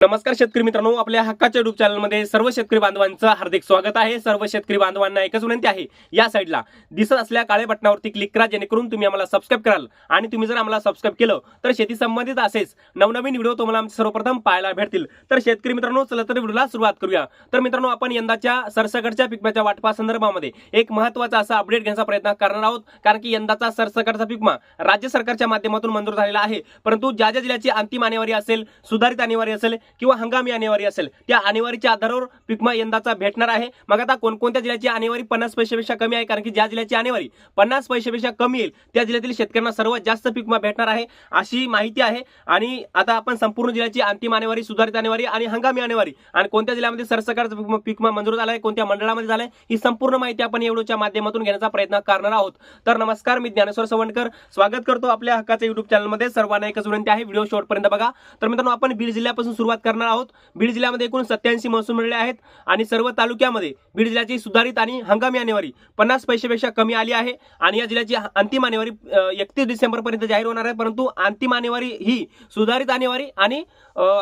नमस्कार शेतकरी मित्रांनो आपल्या हक्काच्या युट्यूब चॅनलमध्ये सर्व शेतकरी बांधवांचं हार्दिक स्वागत आहे. सर्व शेतकरी बांधवांना एकच विनंती आहे या साईडला दिसत असल्या काळ्या बटनावरती क्लिक करा जेणेकरून तुम्ही आम्हाला सबस्क्राईब कराल. आणि तुम्ही जर आम्हाला सबस्क्राईब केलं तर शेती संबंधित असेच नवनवीन व्हिडिओ तुम्हाला आमचे सर्वप्रथम पाहायला भेटतील. तर शेतकरी मित्रांनो चला तर व्हिडिओला सुरुवात करूया. तर मित्रांनो आपण यंदाच्या सरसकटच्या पिकमाच्या वाटपा संदर्भामध्ये एक महत्त्वाचा असा अपडेट घेण्याचा प्रयत्न करणार आहोत. कारण की यंदाचा सरसकटचा पिकमा राज्य सरकारच्या माध्यमातून मंजूर झालेला आहे. परंतु ज्या ज्या जिल्ह्याची अंतिम आणेवारी असेल सुधारित आणेवारी असेल किंवा हंगामी आणेवारी असेल त्या आणेवारीच्या आधारावर पिकमा यंदाचा भेटणार आहे. मग आता कोणकोणत्या जिल्ह्याची आणेवारी पन्नास पैशापेक्षा कमी आहे? कारण की ज्या जिल्ह्याची आणेवारी पन्नास पैशापेक्षा कमी येईल त्या जिल्ह्यातील शेतकऱ्यांना सर्वात जास्त पिकमा भेटणार आहे अशी माहिती आहे. आणि आता आपण संपूर्ण जिल्ह्याची अंतिम आणेवारी सुधारित आणेवारी आणि हंगामी आणेवारी आणि कोणत्या जिल्ह्यामध्ये सरसकटचा पिकमा- मंजूर झाला आहे कोणत्या मंडळामध्ये झालाय ही संपूर्ण माहिती आपण एवढ्याच्या माध्यमातून घेण्याचा प्रयत्न करणार आहोत. तर नमस्कार मी ज्ञानेश्वर सवणकर स्वागत करतो आपल्या हक्काच्या युट्यूब चॅनलमध्ये सर्वांना एकच विनंती आहे व्हिडिओ शेवटपर्यंत बघा. तर मित्रांनो आपण बीड जिल्ह्यापासून सुरुवात करणार आहोत. बीड जिल्ह्यामध्ये एकूण सत्याऐंशी महसूल मिळाले आहेत आणि सर्व तालुक्यामध्ये बीड जिल्ह्याची सुधारित आणि हंगामी आणेवारी पन्नास पैशापेक्षा कमी आली आहे आणि या जिल्ह्याची अंतिम आणेवारी एकतीस डिसेंबरपर्यंत जाहीर होणार आहे. परंतु अंतिम आणेवारी ही सुधारित आणेवारी आणि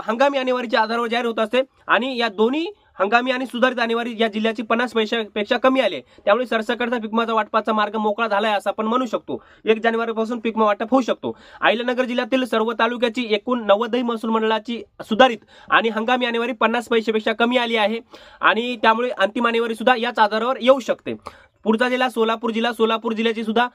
हंगामी आणेवारीच्या आधारावर जाहीर होत असते. आणि या दोन्ही हंगामी आणि सुधारित आणेवारी या जिल्ह्याची पन्नास पैशापेक्षा कमी आले. त्यामुळे सरसकटचा पिकमाचा वाटपाचा मार्ग मोकळा झाला आहे असं आपण म्हणू शकतो. एक जानेवारीपासून पिकमा वाटप होऊ शकतो. अहिल्यानगर जिल्ह्यातील सर्व तालुक्याची एकूण नव्वदही महसूल मंडळाची सुधारित आणि हंगामी आणेवारी पन्नास पैशापेक्षा कमी आली आहे. आणि त्यामुळे अंतिम आणेवारी सुद्धा याच आधारावर येऊ शकते. पुढचा जिल्हा सोलापूर जिल्हा सोलापूर जिल्ह्याची सुद्धा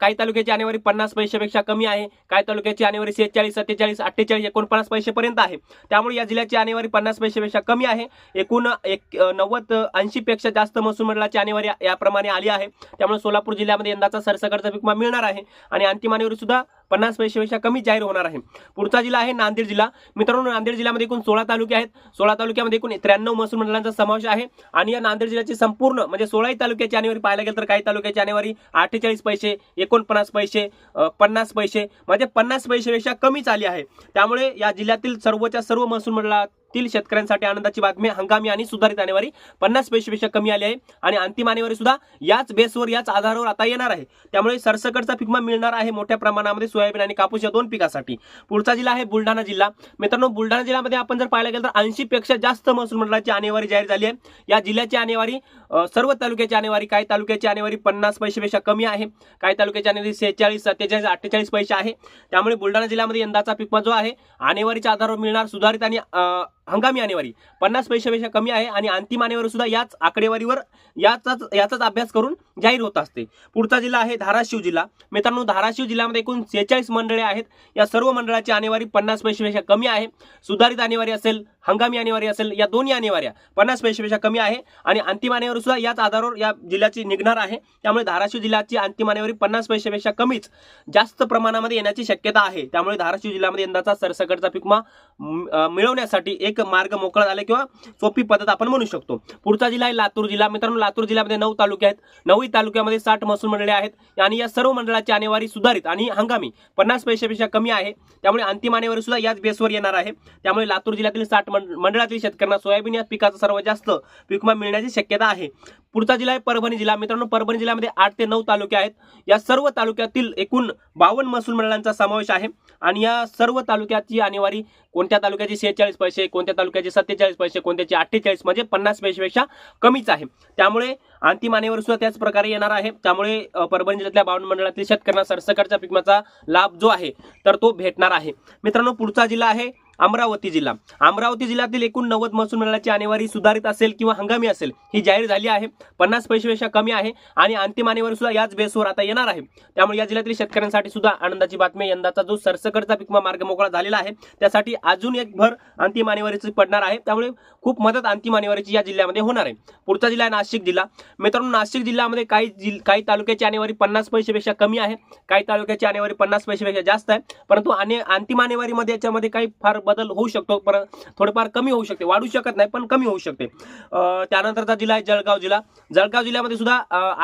काही तालुक्याची आणेवारी पन्नास पैशापेक्षा कमी आहे. काही तालुक्याची आणेवारी सेहेचाळीस सत्तेचाळीस अठ्ठेचाळीस एकोणपन्नास पैशेपर्यंत आहे. त्यामुळे या जिल्ह्याची आणेवारी पन्नास पैशापेक्षा कमी आहे. एकूण एक नव्वद ऐंशी पेक्षा जास्त महसूल मंडळाची आणेवारी याप्रमाणे आली आहे. त्यामुळे सोलापूर जिल्ह्यामध्ये यंदाचा सरसकटचा पिकमा मिळणार आहे. आणि अंतिम आणेवारी सुद्धा पन्नास पैशापेक्षा कमी जाहीर होणार आहे. पुढचा जिल्हा आहे नांदेड जिल्हा. मित्रांनो नांदेड जिल्ह्यामध्ये एकूण सोळा तालुके आहेत. सोळा तालुक्यामध्ये एकूण त्र्याण्णव महसूल मंडळांचा समावेश आहे. आणि या नांदेड जिल्ह्याची संपूर्ण म्हणजे सोळाही तालुक्याची जानेवारी पाहायला गेलं तर काही तालुक्याची जानेवारी अठ्ठेचाळीस पैसे एकोणपन्नास पैसे पन्नास पैसे म्हणजे पन्नास पैशापेक्षा कमीच आली आहे. त्यामुळे या जिल्ह्यातील सर्वच्या सर्व महसूल तील शेतकऱ्यांसाठी आनंदाची बातमी हंगामी आणि सुधारित आणेवारी पन्नास पैशेपेक्षा कमी आली आहे आणि अंतिम आणेवारी सुद्धा याच बेसवर याच आधारावर आता येणार आहे. त्यामुळे सरसकटचा पिकमा मिळणार आहे मोठ्या प्रमाणामध्ये सोयाबीन आणि कापूस या दोन पिकासाठी. पुढचा जिल्हा आहे बुलढाणा जिल्हा. मित्रांनो बुलढाणा जिल्ह्यामध्ये आपण जर पाहायला गेलं तर ऐंशी पेक्षा जास्त महसूल मंडळाची आणेवारी जाहीर झाली आहे. या जिल्ह्याची आणेवारी सर्व तालुक्याची आणेवारी काही तालुक्याची आणेवारी पन्नास पैशेपेक्षा कमी आहे. काही तालुक्याची आणेवारी सेहेचाळीस सत्तेचाळीस अठ्ठेचाळीस पैसे आहे. त्यामुळे बुलढाणा जिल्ह्यामध्ये यंदाचा पिकमा जो आहे आणेवारीच्या आधारावर मिळणार सुधारित आणि हंगामी आणेवारी. पन्नास पैशापेक्षा कमी आहे आणि अंतिम आणेवारी सुद्धा याच आकडेवारीवर याचाच याचाच अभ्यास करून जाहीर होत असते. पुढचा जिल्हा आहे धाराशिव जिल्हा. मित्रांनो धाराशिव जिल्ह्यामध्ये एकूण सेहेचाळीस मंडळे आहेत. या सर्व मंडळाची आणेवारी पन्नास पैशापेक्षा कमी आहे. सुधारित आणेवारी असेल हंगामी आणेवारी असेल या दोन्ही आणेवाऱ्या पन्नास पैशापेक्षा कमी आहे आणि अंतिम आणेवारी सुद्धा याच आधारावर या जिल्ह्याची निघणार आहे. त्यामुळे धाराशिव जिल्ह्याची अंतिम आणेवारी पन्नास पैशापेक्षा कमीच जास्त प्रमाणामध्ये येण्याची शक्यता आहे. त्यामुळे धाराशिव जिल्ह्यामध्ये यंदाचा सरसकटचा पिकमा मिळवण्यासाठी एक मार्ग मोकळा झाला किंवा सोपी पद्धत आपण म्हणू शकतो. पुढचा जिल्हा आहे लातूर जिल्हा. मित्रांनो लातूर जिल्ह्यामध्ये नऊ तालुके आहेत. नऊही तालुक्यामध्ये साठ महसूल मंडळे आहेत. आणि या सर्व मंडळाची आणेवारी सुधारित आणि हंगामी पन्नास पैशापेक्षा कमी आहे. त्यामुळे अंतिम आणेवारी सुद्धा याच बेसवर येणार आहे. त्यामुळे लातूर जिल्ह्यातील साठ मंडळातील शेतकऱ्यांना सोयाबीन या पिकाचा सर्वात जास्त पिकमा मिळण्याची शक्यता आहे. पुढचा जिल्हा आहे परभणी जिल्हा. मित्रांनो परभणी जिल्ह्यामध्ये आठ ते नऊ तालुके आहेत. या सर्व तालुक्यातील एकूण बावन्न महसूल मंडळांचा समावेश आहे. आणि या सर्व तालुक्याची आणेवारी कोणत्या तालुक्याची सेहेचाळीस पैसे कोणत्या तालुक्याचे सत्तेचाळीस पैसे कोणत्याची अठ्ठेचाळीस म्हणजे पन्नास पैसेपेक्षा कमीच आहे. त्यामुळे अंतिम आणेवारी सुद्धा त्याच प्रकारे येणार आहे. त्यामुळे परभणी जिल्ह्यातल्या बावन्न मंडळातील शेतकऱ्यांना सरसकटच्या पिकमाचा लाभ जो आहे तर तो भेटणार आहे. मित्रांनो पुढचा जिल्हा आहे अमरावती जिल्हा. अमरावती जिल्ह्यातील एकूण नव्वद महसूल मंडळाची आणेवारी सुधारित असेल किंवा हंगामी असेल ही जाहीर झाली आहे. पन्नास पैशेपेक्षा कमी आहे आणि अंतिम आणेवारी सुद्धा याच बेसवर आता येणार आहे. त्यामुळे या जिल्ह्यातील शेतकऱ्यांसाठी सुद्धा आनंदाची बातमी यंदाचा जो सरसकटचा पिकमा मार्ग मोकळा झालेला आहे त्यासाठी अजून एक भर अंतिम आणेवारीची पडणार आहे. त्यामुळे खूप मदत अंतिम आणेवारीची या जिल्ह्यामध्ये होणार आहे. पुढचा जिल्हा आहे नाशिक जिल्हा. मित्रांनो नाशिक जिल्ह्यामध्ये काही जिल काही तालुक्याची आणेवारी पन्नास पैशेपेक्षा कमी आहे. काही तालुक्याची आणेवारी पन्नास पैशापेक्षा जास्त आहे. परंतु आणि अंतिम आणेवारीमध्ये याच्यामध्ये काही फार बदल होऊ शकतो पर थोडेफार कमी होऊ शकते. वाढू शकत नाही पण कमी होऊ शकते. त्यानंतरचा जिल्हा आहे जळगाव जिल्हा. जळगाव जिल्ह्यामध्ये सुद्धा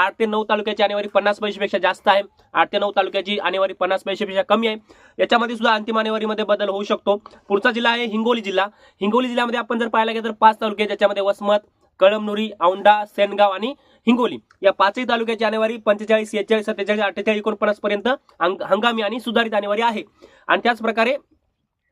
आठ ते नऊ तालुक्याची आणेवारी पन्नास पैसेपेक्षा जास्त आहे. आठ ते नऊ तालुक्याची आणेवारी पन्नास पैसेपेक्षा कमी आहे. याच्यामध्ये सुद्धा अंतिम आणेवारीमध्ये बदल होऊ शकतो. पुढचा जिल्हा आहे हिंगोली जिल्हा. हिंगोली जिल्ह्यामध्ये आपण जर पाहायला गेलं तर पाच तालुके ज्याच्यामध्ये वसमत कळमनुरी औंढा सेनगाव आणि हिंगोली. या पाचही तालुक्याची आणेवारी पंचेचाळीस शेहेचाळीस सत्तेचाळीस अठ्ठेचाळीस एकोणपन्नास पर्यंत हंगामी आणि सुधारित आणेवारी आहे. आणि त्याच प्रकारे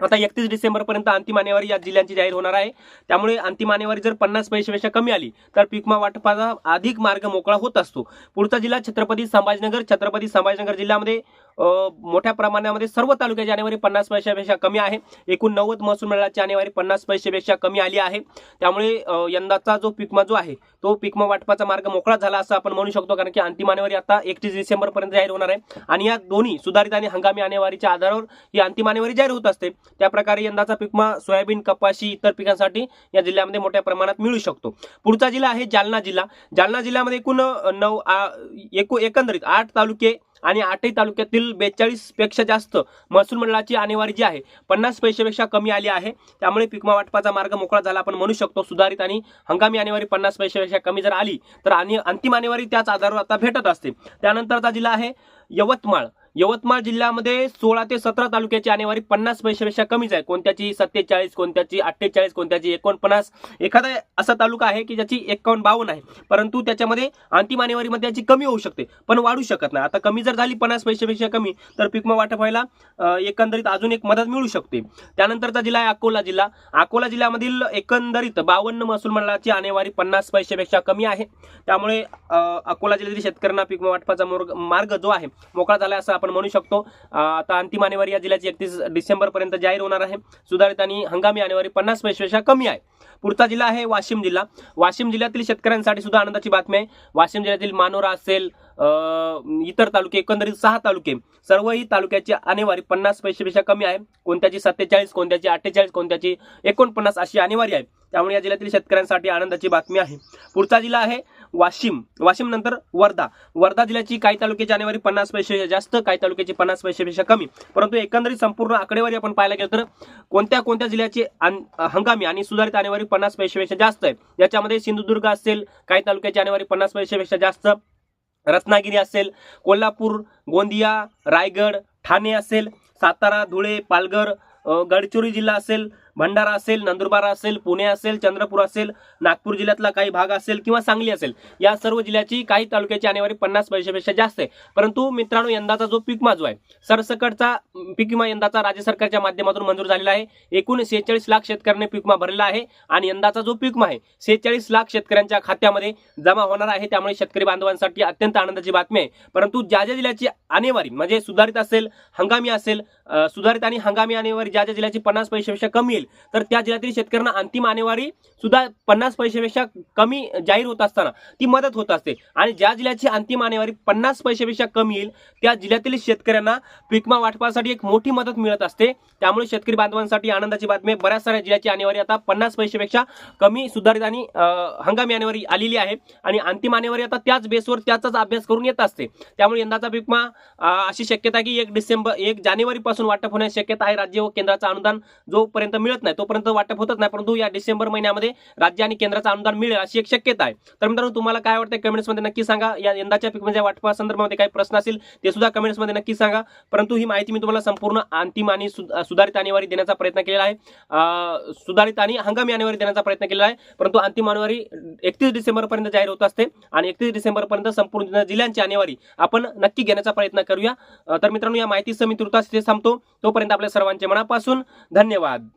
आता एकतीस डिसेंबरपर्यंत अंतिम आणेवारी या जिल्ह्यांची जाहीर होणार आहे. त्यामुळे अंतिम आणेवारी जर पन्नास पैशापेक्षा कमी आली तर पीकमा वाटपाचा अधिक मार्ग मोकळा होत असतो. पुढचा जिल्हा छत्रपती संभाजीनगर छत्रपती संभाजीनगर जिल्ह्यामध्ये मोठ्या प्रमाणामध्ये सर्व तालुक्याची जानेवारी पन्नास पैशापेक्षा कमी आहे. एकूण नव्वद महसूल मंडळाची जानेवारी पन्नास पैशापेक्षा कमी आली आहे. त्यामुळे यंदाचा जो पिकमा जो आहे तो पिकमा वाटपाचा मार्ग मोकळा झाला असं आपण म्हणू शकतो. कारण की अंतिम आणेवारी आता एकतीस डिसेंबरपर्यंत जाहीर होणार आहे. आणि या दोन्ही सुधारित आणि हंगामी आणेवारीच्या आधारावर ही अंतिम आणेवारी जाहीर होत असते. त्याप्रकारे यंदाचा पिकमा सोयाबीन कपाशी इतर पिकांसाठी या जिल्ह्यामध्ये मोठ्या प्रमाणात मिळू शकतो. पुढचा जिल्हा आहे जालना जिल्हा. जालना जिल्ह्यामध्ये एकूण नऊ आ, एकू एकंदरीत आठ तालुके आणि आठही तालुक्यातील बेचाळीसपेक्षा जास्त महसूल मंडळाची आणेवारी जी आहे पन्नास पैशापेक्षा कमी आली आहे. त्यामुळे पिकमा वाटपाचा मार्ग मोकळा झाला आपण म्हणू शकतो. सुधारित आणि हंगामी आणेवारी पन्नास पैशापेक्षा कमी जर आली तर आणि अंतिम आणेवारी त्याच आधारावर आता भेटत असते. त्यानंतरचा जिल्हा आहे यवतमाळ. यवतमाळ जिल्ह्यामध्ये सोळा ते सतरा तालुक्याची आणेवारी पन्नास पैशापेक्षा कमीच आहे. कोणत्याची सत्तेचाळीस कोणत्याची अठ्ठेचाळीस कोणत्याची एकोणपन्नास? एखादा असा तालुका आहे की ज्याची एकावन्न बावन्न आहे. परंतु त्याच्यामध्ये अंतिम आणेवारीमध्ये याची कमी होऊ शकते पण वाढू शकत नाही. आता कमी जर झाली पन्नास पैशापेक्षा कमी तर पिकमा वाटप व्हायला एकंदरीत अजून एक मदत मिळू शकते. त्यानंतरचा जिल्हा आहे अकोला जिल्हा. अकोला जिल्ह्यामधील एकंदरीत बावन्न महसूल मंडळाची आणेवारी पन्नास पैशापेक्षा कमी आहे. त्यामुळे अकोला जिल्ह्यातील शेतकऱ्यांना पिकमा वाटपाचा मार्ग जो आहे मोकळा झाला असं आपण म्हणू शकतो. आता अंतिम आणेवारी या जिल्ह्याची एकतीस डिसेंबरपर्यंत जाहीर होणार आहे. सुधारित आणि हंगामी आणेवारी पन्नास पैशपेक्षा कमी आहे. पुढचा जिल्हा आहे वाशिम जिल्हा. वाशिम जिल्ह्यातील शेतकऱ्यांसाठी सुद्धा आनंदाची बातमी आहे. वाशिम जिल्ह्यातील मानोरा असेल इतर तालुके एकंदरीत सहा तालुके सर्वही तालुक्याची आणेवारी पन्नास पैशेपेक्षा कमी आहे. कोणत्याची सत्तेचाळीस कोणत्याची अठ्ठेचाळीस कोणत्याची एकोणपन्नास अशी आणेवारी आहे. त्यामुळे या जिल्ह्यातील शेतकऱ्यांसाठी आनंदाची बातमी आहे. पुढचा जिल्हा आहे वाशिम. वाशिम नंतर वर्धा. वर्धा जिल्ह्याची काही तालुक्याची जानेवारी पन्नास पैसे जास्त काही तालुक्याची पन्नास पैशापेक्षा कमी. परंतु एकंदरीत संपूर्ण आकडेवारी आपण पाहायला गेलो तर कोणत्या कोणत्या जिल्ह्याची हंगामी आणि सुधारित आणेवारी पन्नास पैशापेक्षा जास्त आहे? याच्यामध्ये सिंधुदुर्ग असेल काही तालुक्याची आणेवारी पन्नास पैशापेक्षा जास्त. रत्नागिरी असेल कोल्हापूर गोंदिया रायगड ठाणे असेल सातारा धुळे पालघर गडचिरोली जिल्हा असेल भंडारा असेल नंदुरबार असेल पुणे असेल चंद्रपूर असेल नागपूर जिल्ह्यातला काही भाग असेल किंवा सांगली असेल या सर्व जिल्ह्याची काही तालुक्याची आणेवारी पन्नास पैशापेक्षा जास्त आहे. परंतु मित्रांनो यंदाचा जो पीक जो आहे सरसकटचा पीक विमा यंदाचा राज्य सरकारच्या माध्यमातून मंजूर झालेला आहे. एकूण सेहेचाळीस लाख शेतकऱ्यांनी पीक विमा भरलेला आहे आणि यंदाचा जो पीक विमा आहे सेहेचाळीस लाख शेतकऱ्यांच्या खात्यामध्ये जमा होणार आहे. त्यामुळे शेतकरी बांधवांसाठी अत्यंत आनंदाची बातमी आहे. परंतु ज्या ज्या जिल्ह्याची आणेवारी म्हणजे सुधारित असेल हंगामी असेल सुधारित आणि हंगामी आणेवारी ज्या ज्या जिल्ह्याची पन्नास पैशापेक्षा कमी येईल तर त्या जिल्ह्यातील शेतकऱ्यांना अंतिम आणेवारी सुद्धा पन्नास पैशापेक्षा कमी जाहीर होत असताना ती मदत होत असते. आणि ज्या जिल्ह्याची अंतिम आणेवारी पन्नास पैशापेक्षा कमी येईल त्या जिल्ह्यातील शेतकऱ्यांना पिकमा वाटपासाठी एक मोठी मदत मिळत असते. त्यामुळे शेतकरी बांधवांसाठी आनंदाची बातमी बऱ्याच साऱ्या जिल्ह्याची आणेवारी आता पन्नास पैशापेक्षा कमी सुधारित आणि हंगामी आणेवारी आलेली आहे. आणि अंतिम आणेवारी आता त्याच बेसवर त्याचाच अभ्यास करून येत असते. त्यामुळे यंदाचा पिकमा अशी शक्यता आहे की एक डिसेंबर एक जानेवारीपासून वाटप होण्याची शक्यता आहे. राज्य व केंद्राचं अनुदान जोपर्यंत मिळत नाही तोपर्यंत वाटप होतच नाही परंतु या डिसेंबर महिन्यामध्ये राज्य आणि केंद्राचं अनुदान मिळेल अशी एक शक्यता आहे. तर मित्रांनो तुम्हाला काय वाटतं कमेंट्समध्ये नक्की सांगा. या यंदाच्या पीक म्हणजे वाटपा संदर्भामध्ये काही प्रश्न असेल ते सुद्धा कमेंट्समध्ये नक्की सांगा. परंतु ही माहिती मी तुम्हाला संपूर्ण अंतिम आणि सुधारित आणेवारी देण्याचा प्रयत्न केलेला आहे. सुधारित आणि हंगामी आणेवारी देण्याचा प्रयत्न केलेला आहे. परंतु अंतिम आणेवारी एकतीस डिसेंबरपर्यंत जाहीर होत असते आणि एकतीस डिसेंबर पर्यंत संपूर्ण जिल्ह्यांची आणेवारी आपण नक्की घेण्याचा प्रयत्न करूया. तर मित्रांनो या माहितीसह मी तृतास थांबतो. तोपर्यंत आपल्या सर्वांचे मनापासून धन्यवाद.